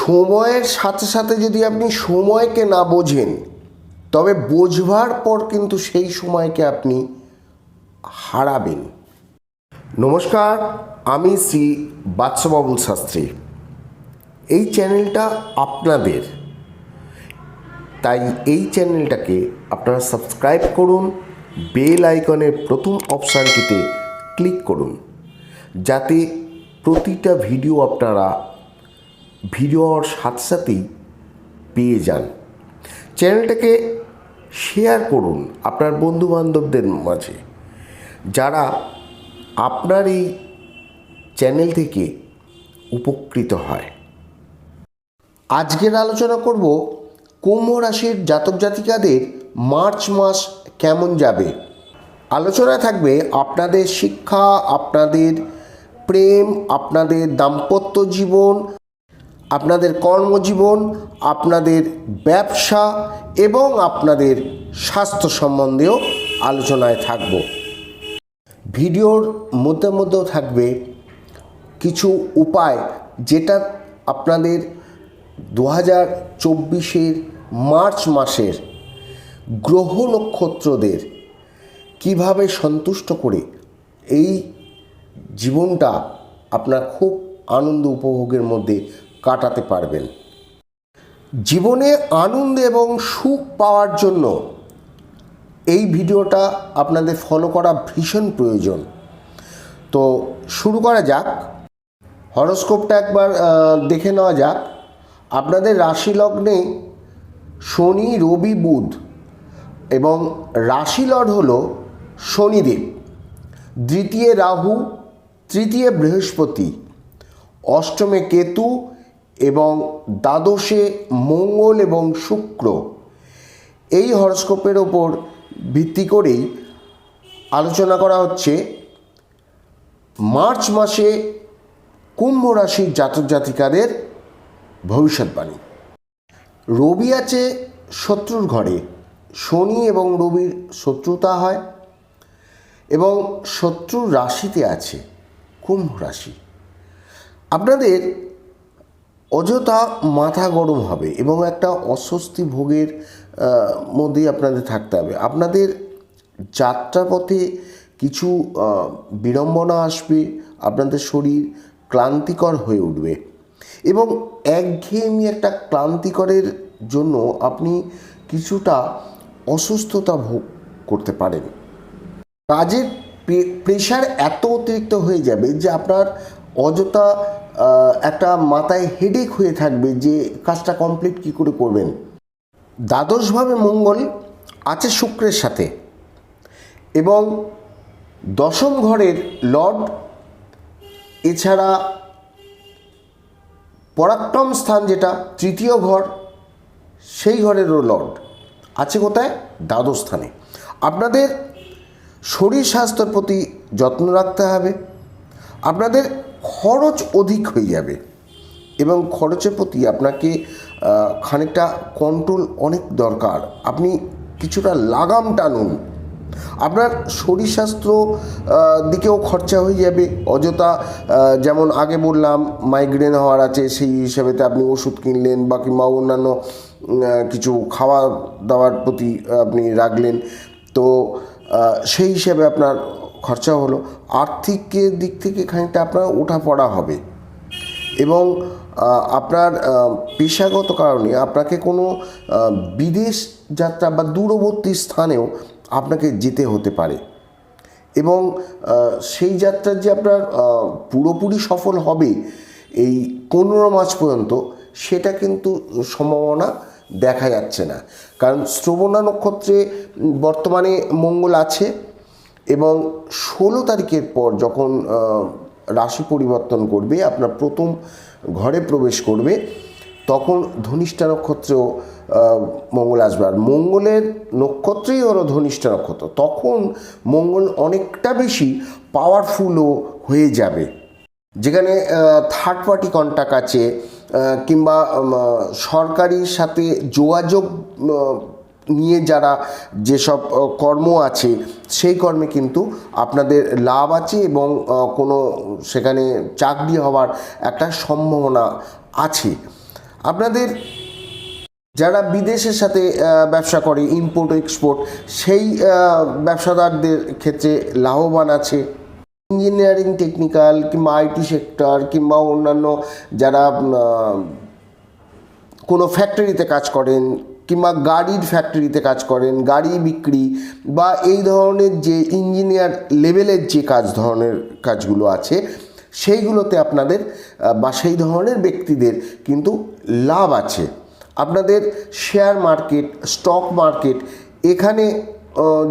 সময়ের সাথে সাথে যদি আপনি সময়কে না বোঝেন, তবে বোঝবার পর কিন্তু সেই সময়কে আপনি হারাবেন। নমস্কার, আমি শ্রী বাদশাবাবুল শাস্ত্রী। এই চ্যানেলটা আপনাদের। তাই এই চ্যানেলটাকে আপনারা সাবস্ক্রাইব করুন, বেল আইকনের প্রথম অপশানটিতে ক্লিক করুন, যাতে প্রতিটা ভিডিও আপনারা ভিডিওর সাথে সাথেই পেয়ে যান। চ্যানেলটাকে শেয়ার করুন আপনার বন্ধুবান্ধবদের মাঝে। যারা আপনার এই চ্যানেল থেকে উপকৃত হয়। আজকের আলোচনা করব কুম্ভ রাশির জাতক জাতিকাদের মার্চ মাস কেমন যাবে? আলোচনায় থাকবে আপনাদের শিক্ষা, আপনাদের প্রেম, আপনাদের দাম্পত্য জীবন আপনাদের কর্মজীবন, আপনাদের ব্যবসা এবং আপনাদের স্বাস্থ্য সম্বন্ধেও আলোচনায় থাকব। ভিডিওর মধ্যে মধ্যেও থাকবে কিছু উপায় যেটা আপনাদের দু হাজার চব্বিশের মার্চ মাসের গ্রহ নক্ষত্রদের কীভাবে সন্তুষ্ট করে এই জীবনটা আপনার খুব আনন্দ উপভোগের মধ্যে কাটাতে পারবেন। জীবনে আনন্দ এবং সুখ পাওয়ার জন্য এই ভিডিওটা আপনাদের ফলো করা ভীষণ প্রয়োজন। তো শুরু করা যাক। হরস্কোপটা একবার দেখে নেওয়া যাক। আপনাদের রাশি লগ্নে শনি, রবি, বুধ এবং রাশি লর্ড হল শনিদেব। দ্বিতীয় রাহু, তৃতীয় বৃহস্পতি, অষ্টমে কেতু এবং দ্বাদশে মঙ্গল এবং শুক্র। এই হরস্কোপের ওপর ভিত্তি করেই আলোচনা করা হচ্ছে মার্চ মাসে কুম্ভ রাশির জাতক জাতিকাদের ভবিষ্যৎবাণী। রবি আছে শত্রুর ঘরে। শনি এবং রবির শত্রুতা হয় এবং শত্রুর রাশিতে আছে কুম্ভ রাশি। আপনাদের অযথা মাথা গরম হবে এবং একটা অস্বস্তি ভোগের মধ্যেই আপনাদের থাকতে হবে। আপনাদের যাত্রাপথে কিছু বিড়ম্বনা আসবে, আপনাদের শরীর ক্লান্তিকর হয়ে উঠবে এবং একঘেয়েমি একটা ক্লান্তিকরের জন্য আপনি কিছুটা অসুস্থতা ভোগ করতে পারেন। কাজের প্রেশার এত অতিরিক্ত হয়ে যাবে যে আপনার অযথা একটা মাথায় হেডেক হয়ে থাকবে যে কাজটা কমপ্লিট কী করে করবেন। দ্বাদশভাবে মঙ্গল আছে শুক্রের সাথে এবং দশম ঘরের লর্ড, এছাড়া পরাক্রম স্থান যেটা, তৃতীয় ঘর, সেই ঘরেরও লর্ড আছে কোথায়? দ্বাদশ স্থানে। আপনাদের শরীর স্বাস্থ্যের প্রতি যত্ন রাখতে হবে। আপনাদের খরচ অধিক হয়ে যাবে এবং খরচের প্রতি আপনাকে খানিকটা কন্ট্রোল অনেক দরকার। আপনি কিছুটা লাগাম টানুন। আপনার শরীর স্বাস্থ্য দিকেও খরচা হয়ে যাবে। অযথা যেমন আগে বললাম মাইগ্রেন হওয়ার আছে, সেই হিসাবেতে আপনি ওষুধ কিনলেন বা কিংবা অন্যান্য কিছু খাওয়া দাওয়ার প্রতি আপনি রাখলেন। তো সেই হিসাবে আপনার খরচা হলো। আর্থিকের দিক থেকে খানিকটা আপনার ওঠা পড়া হবে। এবং আপনার পেশাগত কারণে আপনাকে কোনো বিদেশ যাত্রা বা দূরবর্তী স্থানেও আপনাকে যেতে হতে পারে। এবং সেই যাত্রার যে আপনার পুরোপুরি সফল হবে এই পনেরো মাস পর্যন্ত, সেটা কিন্তু সম্ভাবনা দেখা যাচ্ছে না। কারণ শ্রবণা নক্ষত্রে বর্তমানে মঙ্গল আছে। এবং ষোলো তারিখের পর যখন রাশি পরিবর্তন করবে, আপনার প্রথম ঘরে প্রবেশ করবে, তখন ধনিষ্ঠা নক্ষত্রেও মঙ্গল আসবে। আর মঙ্গলের নক্ষত্রই হলো ধনিষ্ঠা নক্ষত্র। তখন মঙ্গল অনেকটা বেশি পাওয়ারফুলও হয়ে যাবে। যেখানে থার্ড পার্টি কন্ট্যাক্ট আছে কিংবা সরকারির সাথে যোগাযোগ নিয়ে যারা যেসব কর্ম আছে, সেই কর্মে কিন্তু আপনাদের লাভ আছে এবং কোনো সেখানে চাকরি হওয়ার একটা সম্ভাবনা আছে। আপনাদের যারা বিদেশের সাথে ব্যবসা করে ইম্পোর্ট এক্সপোর্ট সেই ব্যবসাদারদের ক্ষেত্রে লাভবান আছে। ইঞ্জিনিয়ারিং টেকনিক্যাল কিংবা আইটি সেক্টর কিংবা অন্যান্য যারা কোনো ফ্যাক্টরিতে কাজ করেন কিংবা গাড়ির ফ্যাক্টরিতে কাজ করেন, গাড়ি বিক্রি বা এই ধরনের যে ইঞ্জিনিয়ার লেভেলের যে কাজ, ধরনের কাজগুলো আছে, সেইগুলোতে আপনাদের বা সেই ধরনের ব্যক্তিদের কিন্তু লাভ আছে। আপনাদের শেয়ার মার্কেট স্টক মার্কেট এখানে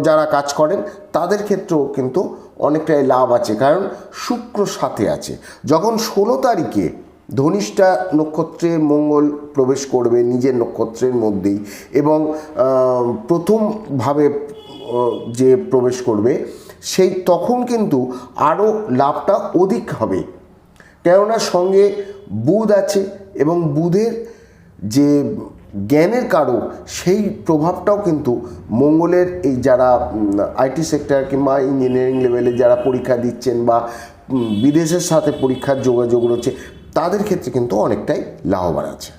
যারা কাজ করেন, তাদের ক্ষেত্রেও কিন্তু অনেকটাই লাভ আছে, কারণ শুক্র সাথে আছে। যখন ষোলো তারিখে ধনিষ্ঠা নক্ষত্রে মঙ্গল প্রবেশ করবে নিজের নক্ষত্রের মধ্যেই এবং প্রথমভাবে যে প্রবেশ করবে সেই তখন কিন্তু আরও লাভটা অধিক হবে। কেননা সঙ্গে বুধ আছে এবং বুধের যে জ্ঞানের কারক সেই প্রভাবটাও কিন্তু মঙ্গলের এই যারা আইটি সেক্টর কিংবা ইঞ্জিনিয়ারিং লেভেলে যারা পরীক্ষা দিচ্ছেন বা বিদেশের সাথে পরীক্ষার যোগাযোগ রয়েছে তাদের ক্ষেত্রে কিন্তু অনেকটাই লাভবান আছে।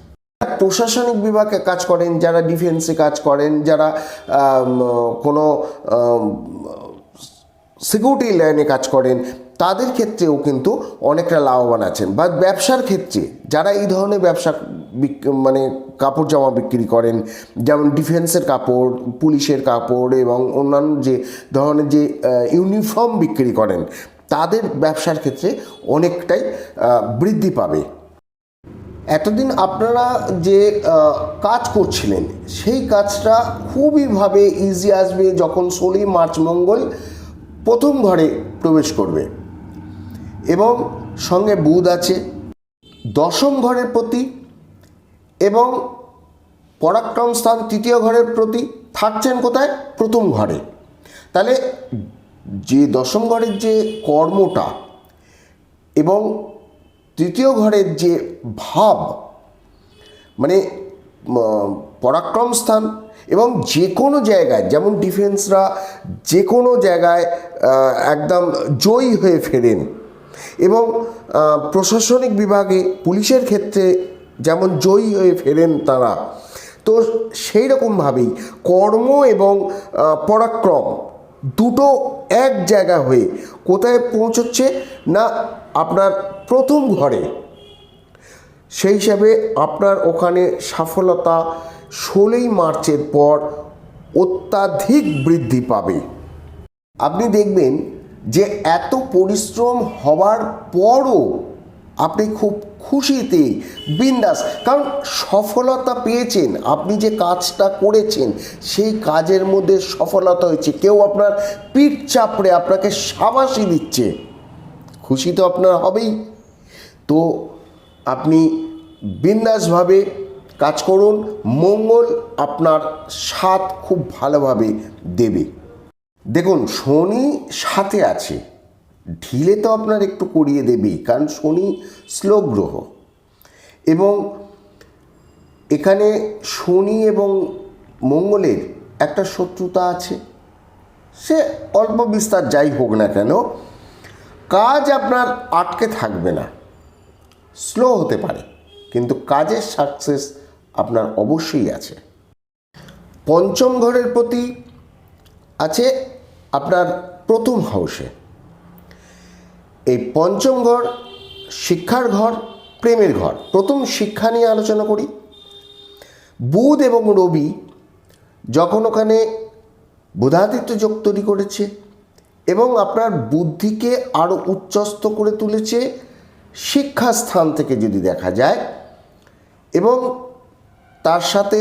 প্রশাসনিক বিভাগে কাজ করেন, যারা ডিফেন্সে কাজ করেন, যারা কোনো সিকিউরিটি লাইনে কাজ করেন, তাদের ক্ষেত্রেও কিন্তু অনেকটা লাভবান আছেন। বা ব্যবসার ক্ষেত্রে যারা এই ধরনের ব্যবসা মানে কাপড় জামা বিক্রি করেন, যেমন ডিফেন্সের কাপড়, পুলিশের কাপড় এবং অন্যান্য যে ধরনের যে ইউনিফর্ম বিক্রি করেন তাদের ব্যবসার ক্ষেত্রে অনেকটাই বৃদ্ধি পাবে। এতদিন আপনারা যে কাজ করছিলেন, সেই কাজটা খুবইভাবে ইজি আসবে যখন ষোলোই মার্চ মঙ্গল প্রথম ঘরে প্রবেশ করবে। এবং সঙ্গে বুধ আছে, দশম ঘরের প্রতি এবং পরাক্রম স্থান তৃতীয় ঘরের প্রতি থাকছেন কোথায়? প্রথম ঘরে। তাহলে যে দশম ঘরের যে কর্মটা এবং তৃতীয় ঘরের যে ভাব মানে পরাক্রম স্থান এবং যে কোনো জায়গায়, যেমন ডিফেন্সরা যে কোনো জায়গায় একদম জয়ী হয়ে ফেরেন এবং প্রশাসনিক বিভাগে পুলিশের ক্ষেত্রে যেমন জয়ী হয়ে ফেরেন তারা। তো সেই রকমভাবেই কর্ম এবং পরাক্রম দুটো এক জায়গা হয়ে কোথায় পৌঁছচ্ছে না আপনার প্রথম ঘরে, সেই হিসাবে আপনার ওখানে সফলতা ষোলোই মার্চের পর অত্যাধিক বৃদ্ধি পাবে। আপনি দেখবেন যে এত পরিশ্রম হওয়ার পরও আপনি খুব খুশিতে, বিন্দাস। কারণ সফলতা পেয়েছেন, আপনি যে কাজটা করেছেন, সেই কাজের মধ্যে সফলতা হয়েছে। কেউ আপনার পিঠ চাপড়ে আপনাকে সাবাসি দিচ্ছে। খুশি তো আপনার হবেই। তো আপনি বিন্দাসভাবে কাজ করুন। মঙ্গল আপনার সাথ খুব ভালোভাবে দেবে। দেখুন, শনি সাথে আছে। ঢিলে তো আপনার একটু করিয়ে দেবেই, কারণ শনি স্লো গ্রহ। এবং এখানে শনি এবং মঙ্গলের একটা শত্রুতা আছে। সে অল্প বিস্তার যাই হোক না কেন, কাজ আপনার আটকে থাকবে না। স্লো হতে পারে, কিন্তু কাজের সাকসেস আপনার অবশ্যই আছে। পঞ্চম ঘরের প্রতি আছে আপনার প্রথম হাউসে এই পঞ্চম ঘর শিক্ষার ঘর, প্রেমের ঘর। প্রথম শিক্ষা নিয়ে আলোচনা করি। বুধ এবং রবি যখন ওখানে বুধাদিত্য যোগ তৈরি করেছে এবং আপনার বুদ্ধিকে আরও উচ্চস্ত করে তুলেছে শিক্ষাস্থান থেকে যদি দেখা যায় এবং তার সাথে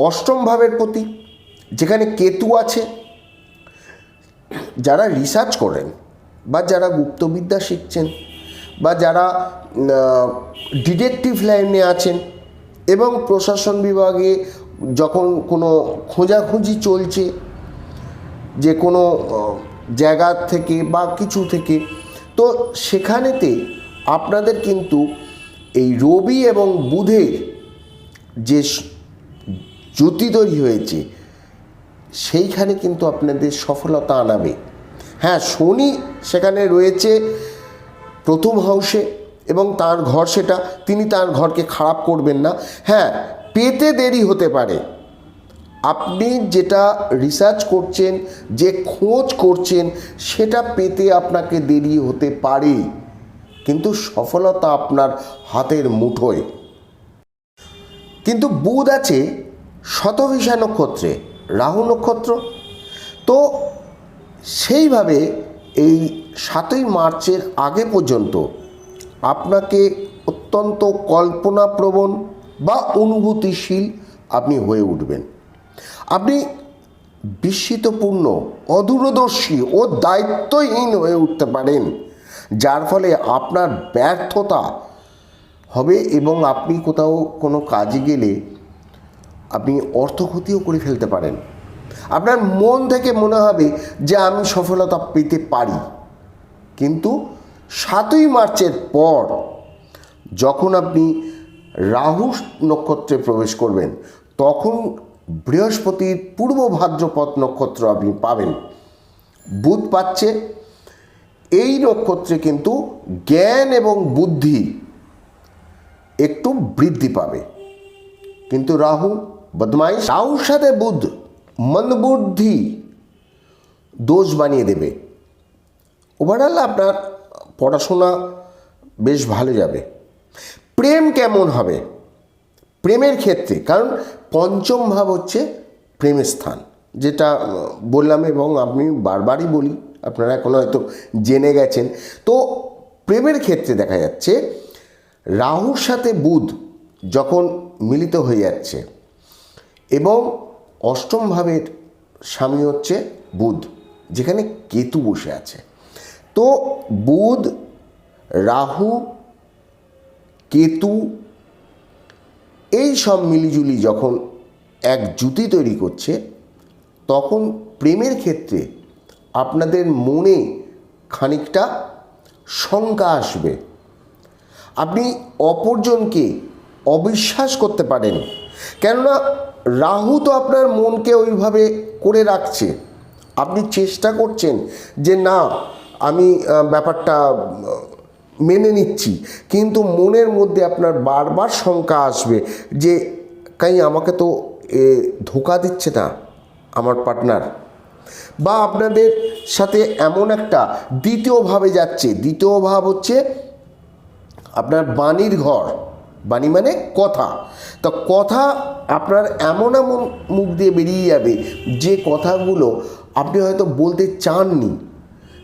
অষ্টম ভাবের প্রতি যেখানে কেতু আছে, যারা রিসার্চ করেন বা যারা গুপ্তবিদ্যা শিখছেন বা যারা ডিটেকটিভ লাইনে আছেন এবং প্রশাসন বিভাগে যখন কোনো খোঁজাখুঁজি চলছে, যে কোনো জায়গা থেকে বা কিছু থেকে, তো সেখানেতে আপনাদের কিন্তু এই রবি এবং বুধের যে জ্যোতি তৈরি হয়েছে, সেইখানে কিন্তু আপনাদের সফলতা আনাবে। হ্যাঁ শনি সেখানে রয়েছে প্রথম হাউসে এবং তার ঘর সেটা, তিনি তার ঘরকে খারাপ করবেন না। হ্যাঁ পেতে দেরি হতে পারে। আপনি যেটা রিসার্চ করছেন, যে খোঁজ করছেন, সেটা পেতে আপনাকে দেরি হতে পারে। কিন্তু সফলতা আপনার হাতের মুঠোয়। কিন্তু বুধ আছে শতভিষা নক্ষত্রে, রাহু নক্ষত্র। তো সেইভাবে এই সাতই মার্চের আগে পর্যন্ত আপনাকে অত্যন্ত কল্পনাপ্রবণ বা অনুভূতিশীল আপনি হয়ে উঠবেন। আপনি বিস্মিতপূর্ণ, অদূরদর্শী ও দায়িত্বহীন হয়ে উঠতে পারেন, যার ফলে আপনার ব্যর্থতা হবে এবং আপনি কোথাও কোনো কাজে গেলে আপনি অর্থ ক্ষতিও করে ফেলতে পারেন। আপনার মন থেকে মনে হবে যে আমি সফলতা পেতে পারি। কিন্তু সাতই মার্চের পর যখন আপনি রাহু নক্ষত্রে প্রবেশ করবেন, তখন বৃহস্পতির পূর্ব ভাদ্রপদ নক্ষত্র আপনি পাবেন। বুধ পাচ্ছে, এই নক্ষত্রে কিন্তু জ্ঞান এবং বুদ্ধি একটু বৃদ্ধি পাবে। কিন্তু রাহু, বদমাইশ, রাহুর সাথে বুধ মন্দবুদ্ধি দোষ বানিয়ে দেবে। ওভারঅল আপনার পড়াশোনা বেশ ভালো যাবে। প্রেম কেমন হবে? প্রেমের ক্ষেত্রে, কারণ পঞ্চম ভাব হচ্ছে প্রেমের স্থান, যেটা বললাম এবং আমি বারবারই বলি, আপনারা এখন হয়তো জেনে গেছেন। তো প্রেমের ক্ষেত্রে দেখা যাচ্ছে, রাহুর সাথে বুধ যখন মিলিত হয়ে যাচ্ছে এবং অষ্টম ভাবের স্বামী হচ্ছে বুধ, যেখানে কেতু বসে আছে। তো বুধ, রাহু, কেতু এই সব মিলিজুলি যখন এক জুতি তৈরি করছে, তখন প্রেমের ক্ষেত্রে আপনাদের মনে খানিকটা শঙ্কা আসবে। আপনি অপরজনকে অবিশ্বাস করতে পারেন, কেননা রাহু তো আপনার মনকে ওইভাবে করে রাখছে। আপনি চেষ্টা করছেন যে না আমি ব্যাপারটা মেনে নিচ্ছি। কিন্তু মনের মধ্যে আপনার বারবার শঙ্কা আসবে যে কাই আমাকে তো এ, ধোকা দিচ্ছে না আমার পার্টনার? বা আপনাদের সাথে এমন একটা দ্বিতীয়ভাবে যাচ্ছে। দ্বিতীয় ভাব হচ্ছে আপনার বাণীর ঘর। বাণী মানে কথা। তো কথা আপনার এমন এমন মুখ দিয়ে বেরিয়ে যাবে, যে কথাগুলো আপনি হয়তো বলতে চাননি,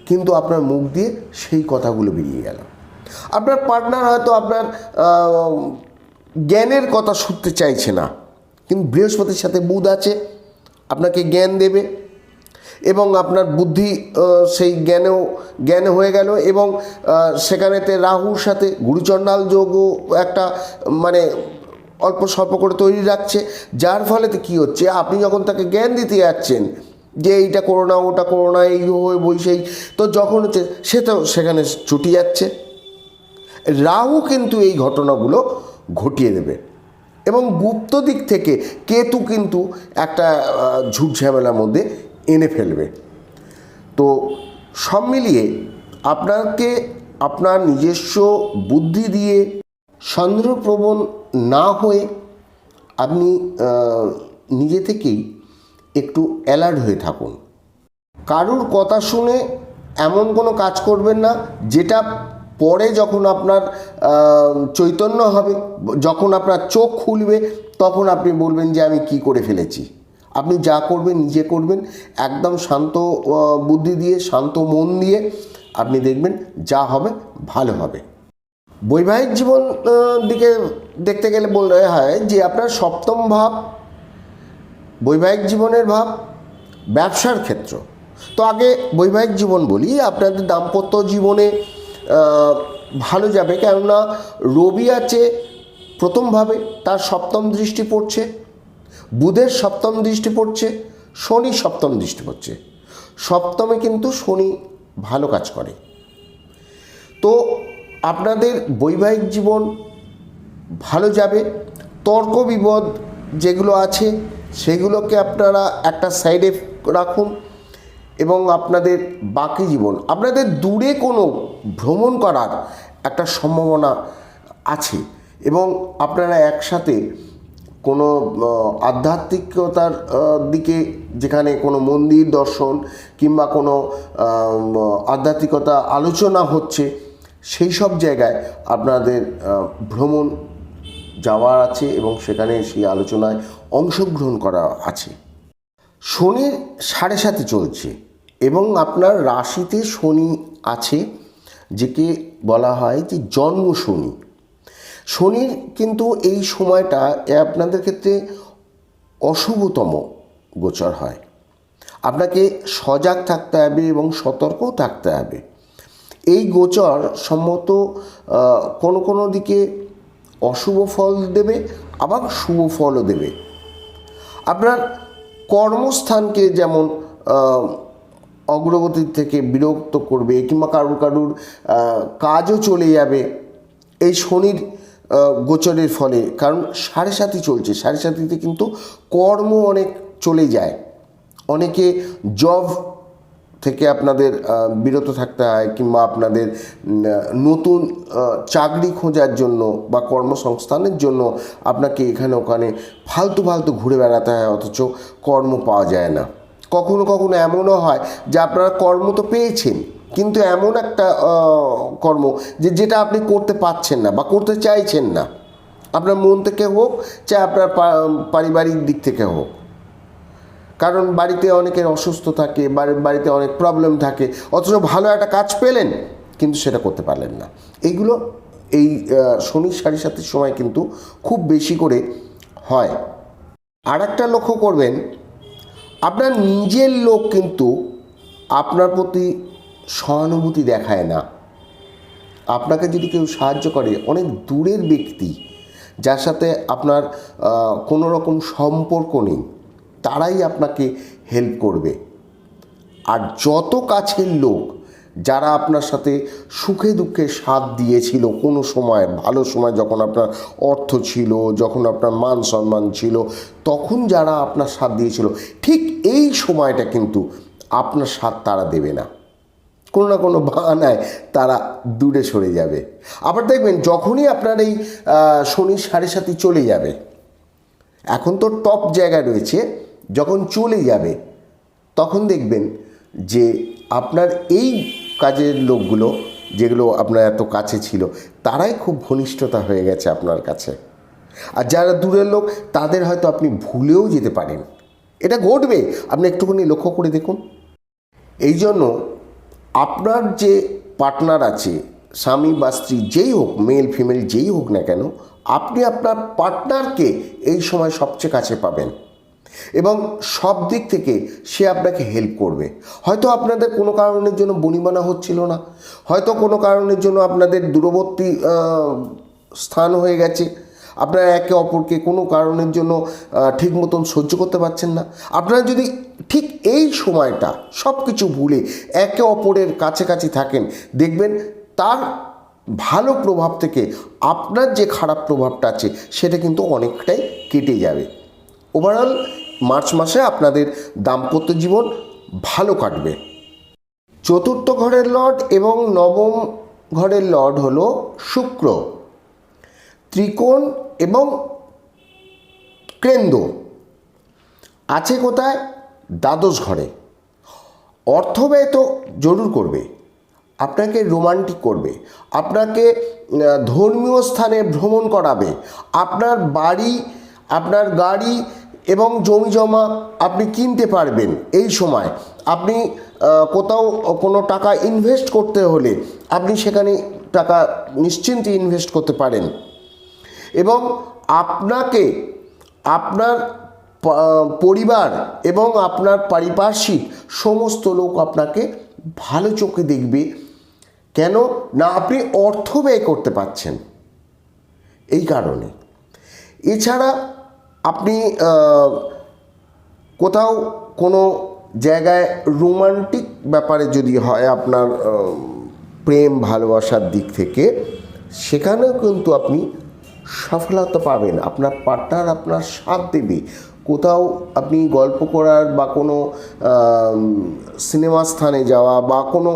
কিন্তু আপনার মুখ দিয়ে সেই কথাগুলো বেরিয়ে গেল। আপনার পার্টনার হয়তো আপনার জ্ঞানের কথা শুনতে চাইছে না, কিন্তু বৃহস্পতির সাথে বুধ আছে, আপনাকে জ্ঞান দেবে। এবং আপনার বুদ্ধি সেই জ্ঞানেও, জ্ঞান হয়ে গেল এবং সেখানেতে রাহুর সাথে গুরুচণ্ডাল যোগও একটা মানে অল্প স্বল্প করে তৈরি রাখছে। যার ফলে কী হচ্ছে, আপনি যখন তাকে জ্ঞান দিতে যাচ্ছেন যে এইটা করো না, ওটা করো না, এই হয়ে বই সেই, তো যখন হচ্ছে সে তো সেখানে ছুটি যাচ্ছে। রাহু কিন্তু এই ঘটনাগুলো ঘটিয়ে দেবে। এবং গুপ্ত দিক থেকে কেতু কিন্তু একটা ঝুট ঝামেলার মধ্যে এনে ফেলবে। তো সব মিলিয়ে আপনাকে আপনার নিজস্ব বুদ্ধি দিয়ে সন্দেহপ্রবণ না হয়ে আপনি নিজে থেকেই একটু অ্যালার্ট হয়ে থাকুন। কারুর কথা শুনে এমন কোনো কাজ করবেন না, যেটা পরে যখন আপনার চৈতন্য হবে, যখন আপনার চোখ খুলবে, তখন আপনি বলবেন যে আমি কি করে ফেলেছি। আপনি যা করবেন, নিজে করবেন। একদম শান্ত বুদ্ধি দিয়ে, শান্ত মন দিয়ে আপনি দেখবেন যা হবে, ভালো হবে। বৈবাহিক জীবন দিকে দেখতে গেলে বলতে হয় যে, আপনার সপ্তম ভাব বৈবাহিক জীবনের ভাব, ব্যবসার ক্ষেত্র। তো আগে বৈবাহিক জীবন বলি, আপনাদের দাম্পত্য জীবনে ভালো যাবে। কেননা রবি আছে প্রথমভাবে তার সপ্তম দৃষ্টি পড়ছে। বুধের সপ্তম দৃষ্টি পড়ছে, শনি সপ্তম দৃষ্টি পড়ছে। সপ্তমে কিন্তু শনি ভালো কাজ করে। তো আপনাদের বৈবাহিক জীবন ভালো যাবে, তর্ক বিপদ যেগুলো আছে সেগুলোকে আপনারা একটা সাইডে রাখুন এবং আপনাদের বাকি জীবন, আপনাদের দূরে কোনো ভ্রমণ করার একটা সম্ভাবনা আছে এবং আপনারা একসাথে কোনো আধ্যাত্মিকতার দিকে যেখানে কোনো মন্দির দর্শন কিংবা কোনো আধ্যাত্মিকতা আলোচনা হচ্ছে, সেই সব জায়গায় আপনাদের ভ্রমণ যাওয়ার আছে এবং সেখানে সেই আলোচনায় অংশগ্রহণ করা আছে। শনির সাড়ে সাথে চলছে এবং আপনার রাশিতে শনি আছে, যেকে বলা হয় যে জন্ম শনি শনির কিন্তু এই সময়টা আপনাদের ক্ষেত্রে অশুভতম গোচর হয়। আপনাকে সজাগ থাকতে হবে এবং সতর্কও থাকতে হবে। এই গোচর সম্মত কোনো কোনো দিকে অশুভ ফল দেবে আবার শুভ ফলও দেবে। আপনার কর্মস্থানকে যেমন আহ, অগ্রগতির থেকে বিরক্ত করবে কিংবা কারুর কারুর কাজও চলে যাবে এই শনির গোচরের ফলে। কারণ সাড়ে সাথী চলছে। সাড়ে সাথীতে কিন্তু কর্ম অনেক চলে যায়। অনেকে জব থেকে আপনাদের বিরত থাকতে হয় কিংবা আপনাদের নতুন চাকরি খোঁজার জন্য বা কর্মসংস্থানের জন্য আপনাকে এখানে ওখানে ফালতু ফালতু ঘুরে বেড়াতে হয়, অথচ কর্ম পাওয়া যায় না। কখনো কখনো এমনও হয় যে আপনারা কর্ম তো পেয়েছেন কিন্তু এমন একটা কর্ম যে যেটা আপনি করতে পারছেন না বা করতে চাইছেন না। আপনার মন থেকে হোক, চাই আপনার পারিবারিক দিক থেকে হোক। কারণ বাড়িতে অনেকের অসুস্থ থাকে বাড়িতে অনেক প্রবলেম থাকে, অথচ ভালো একটা কাজ পেলেন, কিন্তু সেটা করতে পারলেন না। এইগুলো, এই শনির সাড়ে সাতের সময় কিন্তু খুব বেশি করে হয়। আর একটা লক্ষ্য করবেন, আপনার নিজের লোক কিন্তু আপনার প্রতি সহানুভূতি দেখায় না। আপনাকে যদি কেউ সাহায্য করে, অনেক দূরের ব্যক্তি, যার সাথে আপনার কোনো রকম সম্পর্ক নেই, তারাই আপনাকে হেল্প করবে। আর যত কাছের লোক, যারা আপনার সাথে সুখে দুঃখে সাথ দিয়েছিল কোনো সময়, ভালো সময় যখন আপনার অর্থ ছিল, যখন আপনার মান সম্মান ছিল, তখন যারা আপনার সাথ দিয়েছিল, ঠিক এই সময়টা কিন্তু আপনার সাথ তারা দেবে না। কোনো না কোনো বাহানায় তারা দূরে সরে যাবে। আবার দেখবেন যখনই আপনার এই শনির সাড়ে সাথে চলে যাবে, এখন তো টপ জায়গায় রয়েছে, যখন চলে যাবে, তখন দেখবেন যে আপনার এই কাজের লোকগুলো, যেগুলো আপনার এত কাছে ছিল, তারাই খুব ঘনিষ্ঠতা হয়ে গেছে আপনার কাছে। আর যারা দূরের লোক, তাদের হয়তো আপনি ভুলেও যেতে পারেন। এটা ঘটবে। আপনি একটুখানি লক্ষ্য করে দেখুন। এই জন্য আপনার যে পার্টনার আছে, স্বামী বা স্ত্রী যেই হোক মেল ফিমেল যেই হোক না কেন, আপনি আপনার পার্টনারকে এই সময় সবচেয়ে কাছে পাবেন। এবং সব দিক থেকে সে আপনাকে হেল্প করবে। হয়তো আপনাদের কোনো কারণের জন্য বনিমানা হচ্ছিল না। হয়তো কোনো কারণের জন্য আপনাদের দূরবর্তী স্থান হয়ে গেছে। আপনারা একে অপরকে কোনো কারণের জন্য ঠিক মতন সহ্য করতে পারছেন না। আপনারা যদি ঠিক এই সময়টা সব কিছু ভুলে একে অপরের কাছাকাছি থাকেন, দেখবেন তার ভালো প্রভাব থেকে আপনার যে খারাপ প্রভাবটা আছে, সেটা কিন্তু অনেকটাই কেটে যাবে। ওভারঅল মার্চ মাসে আপনাদের দাম্পত্য জীবন ভালো কাটবে। চতুর্থ ঘরের লর্ড এবং নবম ঘরের লর্ড হলো শুক্র। ত্রিকোণ এবং কেন্দ্র। আছে কোথায়? দ্বাদশ ঘরে। অর্থ ব্যয় তো জরুর করবে। আপনাকে রোমান্টিক করবে। আপনাকে ধর্মীয় স্থানে ভ্রমণ করাবে। আপনার বাড়ি, আপনার গাড়ি এবং জমি জমা আপনি কিনতে পারবেন এই সময়। আপনি কোথাও কোনো টাকা ইনভেস্ট করতে হলে আপনি সেখানে টাকা নিশ্চিন্তে ইনভেস্ট করতে পারেন। এবং আপনাকে, আপনার পরিবার এবং আপনার পারিপার্শ্বিক সমস্ত লোক আপনাকে ভালো চোখে দেখবে। কেন? না, আপনি অর্থ ব্যয় করতে পারছেন। এই কারণে। এছাড়া আপনি কোথাও কোনো জায়গায় রোমান্টিক ব্যাপারে যদি হয় আপনার প্রেম, ভালোবাসার দিক থেকে, সেখানেও কিন্তু আপনি সফলতা পাবেন। আপনার পার্টনার আপনার সাথ দেবে। কোথাও আপনি গল্প করার বা কোনো সিনেমা স্থানে যাওয়া বা কোনো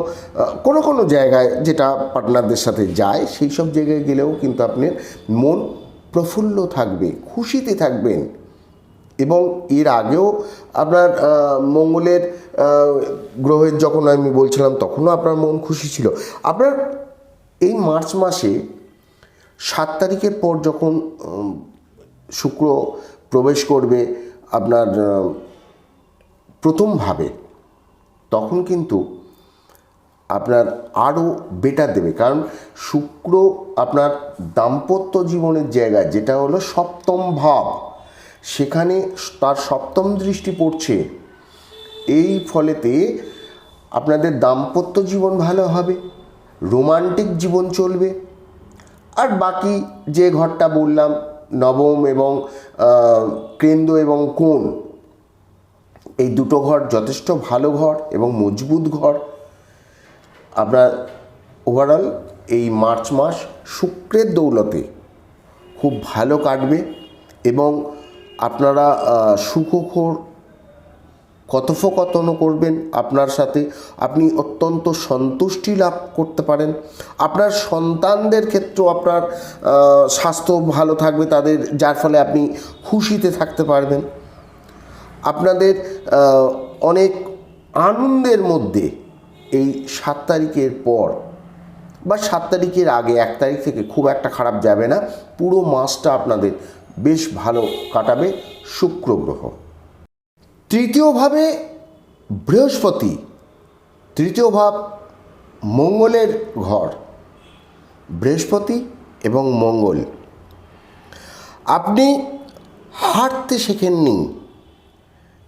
কোনো কোনো জায়গায় যেটা পার্টনারদের সাথে যায়, সেই সব জায়গায় গেলেও কিন্তু আপনার মন প্রফুল্ল থাকবে, খুশিতে থাকবেন। এবং এর আগেও আপনার মঙ্গলের গ্রহের যখন আমি বলছিলাম, তখনও আপনার মন খুশি ছিল। আপনার এই মার্চ মাসে সাত তারিখের পর যখন শুক্র প্রবেশ করবে আপনার প্রথমভাবে তখন কিন্তু আপনার আরও বেটার দেবে। কারণ শুক্র আপনার দাম্পত্য জীবনের জায়গা, যেটা হলো সপ্তম ভাব, সেখানে তার সপ্তম দৃষ্টি পড়ছে। এই ফলেতে আপনাদের দাম্পত্য জীবন ভালো হবে, রোমান্টিক জীবন চলবে। আর বাকি যে ঘরটা বললাম নবম এবং কেন্দ্র এবং কোণ এই দুটো ঘর যথেষ্ট ভালো ঘর এবং মজবুত ঘর। আপনার ওভারঅল এই মার্চ মাস শুক্রের দৌলতে খুব ভালো কাটবে এবং আপনারা আহ, সুখকর কথোপকথনও করবেন আপনার সাথে। আপনি অত্যন্ত সন্তুষ্টি লাভ করতে পারেন। আপনার সন্তানদের ক্ষেত্রেও আপনার স্বাস্থ্য ভালো থাকবে তাদের, যার ফলে আপনি খুশিতে থাকতে পারবেন। আপনাদের অনেক আনন্দের মধ্যে এই সাত তারিখের পর বা সাত তারিখের আগে, এক তারিখ থেকে খুব একটা খারাপ যাবে না। পুরো মাসটা আপনাদের বেশ ভালো কাটাবে। শুক্র গ্রহ। তৃতীয়ভাবে বৃহস্পতি, তৃতীয় ভাব মঙ্গলের ঘর, বৃহস্পতি এবং মঙ্গল। আপনি হাঁটতে শেখেননি,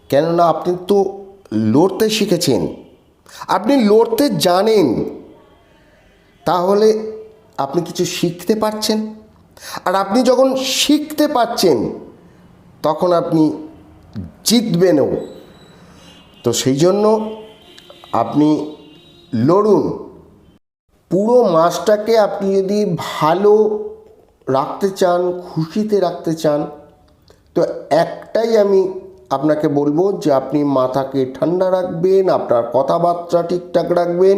কেননা আপনি তো লড়তে শিখেছেন। আপনি লড়তে জানেন, তাহলে আপনি কিছু শিখতে পারছেন। আর আপনি যখন শিখতে পারছেন, তখন আপনি জিতবেনও তো সেই জন্য আপনি লড়ুন। পুরো মাসটাকে আপনি যদি ভালো রাখতে চান, খুশিতে রাখতে চান, তো একটাই আমি আপনাকে বলব যে আপনি মাথাকে ঠান্ডা রাখবেন, আপনার কথাবার্তা ঠিকঠাক রাখবেন,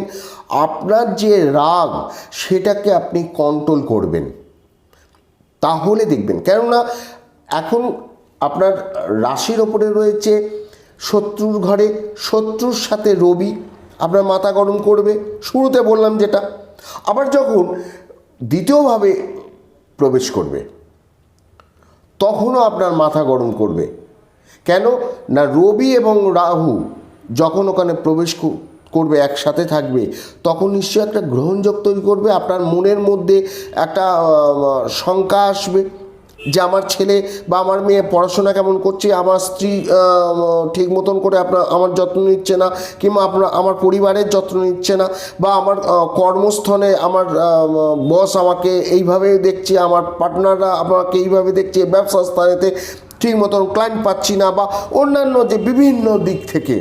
আপনার যে রাগ সেটাকে আপনি কন্ট্রোল করবেন। তাহলে দেখবেন। কেননা এখন আপনার রাশির ওপরে রয়েছে শত্রুর ঘরে, শত্রুর সাথে রবি আপনার মাথা গরম করবে। শুরুতে বললাম যেটা, আবার যখন দ্বিতীয়ভাবে প্রবেশ করবে, তখনও আপনার মাথা গরম করবে। কেন? না, রবি এবং রাহু যখন ওখানে প্রবেশ কর- করবে, একসাথে থাকবে, তখন নিশ্চয়ই একটা গ্রহণযোগ তৈরি করবে, আপনার মনের মধ্যে একটা শঙ্কা আসবে। যে আমার ছেলে বা আমার মেয়ে পড়াশোনা কেমন করছে, আমার স্ত্রী ঠিক মতন করে আপনার আমার যত্ন নিচ্ছে না, কিংবা আপনার, আমার পরিবারের যত্ন নিচ্ছে না, বা আমার কর্মস্থলে আমার বস আমাকে এইভাবে দেখছে, আমার পার্টনাররা আমাকে এইভাবে দেখছে, ব্যবসা স্থানেতে ঠিক মতন ক্লায়েন্ট পাচ্ছি না, বা অন্যান্য যে বিভিন্ন দিক থেকে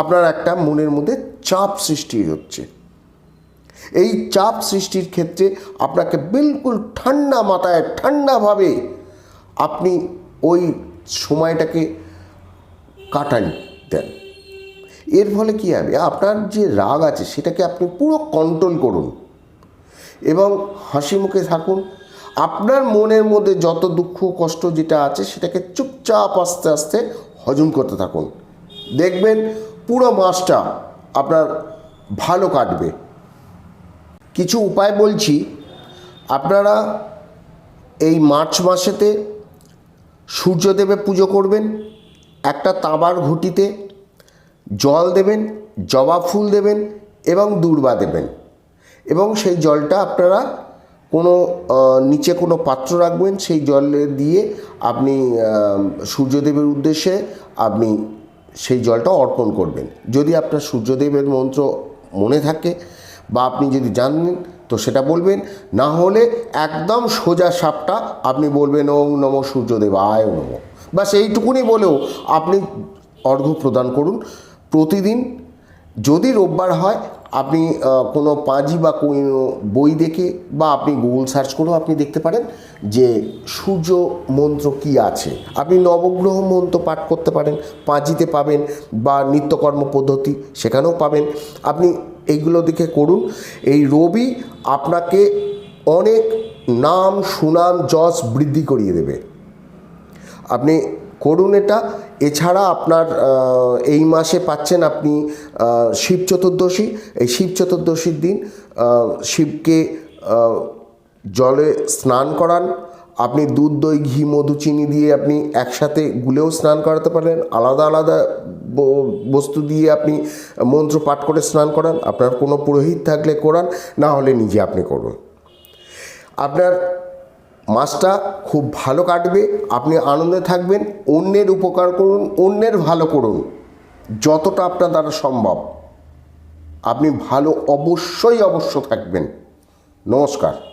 আপনার একটা মনের মধ্যে চাপ সৃষ্টি হচ্ছে। এই চাপ সৃষ্টির ক্ষেত্রে আপনাকে বিলকুল ঠান্ডা মাথায় ঠান্ডাভাবে আপনি ওই সময়টাকে কাটান দেন। এর ফলে কী হবে? আপনার যে রাগ আছে সেটাকে আপনি পুরো কন্ট্রোল করুন এবং হাসি মুখে থাকুন। আপনার মনের মধ্যে যত দুঃখ কষ্ট যেটা আছে সেটাকে চুপচাপ আস্তে আস্তে হজম করতে থাকুন। দেখবেন পুরো মাসটা আপনার ভালো কাটবে। কিছু উপায় বলছি। আপনারা এই মার্চ মাসেতে সূর্যদেবে পুজো করবেন, একটা তাঁবার ঘুটিতে জল দেবেন, জবা ফুল দেবেন এবং দূর্বা দেবেন। এবং সেই জলটা আপনারা কোনো নিচে কোনো পাত্র রাখবেন, সেই জলে দিয়ে আপনি সূর্যদেবের উদ্দেশ্যে আপনি সেই জলটা অর্পণ করবেন। যদি আপনার সূর্যদেবের মন্ত্র মনে থাকে বা আপনি যদি জানেন তো সেটা বলবেন। না হলে একদম সোজা সাপটা আপনি বলবেন, ওং নম সূর্যদেব আয় নম। বাস এইটুকুনি বলেও আপনি অর্ঘ্য প্রদান করুন। প্রতিদিন যদি রোববার হয়, আপনি কোনো পাঁজি বা কোনো বই দেখে বা আপনি গুগল সার্চ করেও আপনি দেখতে পারেন যে সূর্য মন্ত্র কি আছে। আপনি নবগ্রহ মন্ত্র পাঠ করতে পারেন, পাঁজিতে পাবেন বা নিত্যকর্ম পদ্ধতি সেখানেও পাবেন। আপনি এইগুলো দেখে করুন। এই রবি আপনাকে অনেক নাম, সুনাম, যশ বৃদ্ধি করিয়ে দেবে। আপনি করুন এটা। এছাড়া আপনার এই মাসে পাচ্ছেন আপনি শিব চতুর্দশী। এই শিব চতুর্দশীর দিন শিবকে জলে স্নান করান। আপনি দুধ, দই, ঘি, মধু, চিনি দিয়ে আপনি একসাথে গুলেও স্নান করাতে পারেন। আলাদা আলাদা বস্তু দিয়ে আপনি মন্ত্র পাঠ করে স্নান করান। আপনার কোনো পুরোহিত থাকলে করান, না হলে নিজে আপনি করুন। আপনার মাসটা খুব ভালো কাটবে, আপনি আনন্দে থাকবেন, অন্যের উপকার করুন, অন্যের ভালো করুন। যতটা আপনার দ্বারা সম্ভব। আপনি ভালো অবশ্যই অবশ্য থাকবেন। নমস্কার।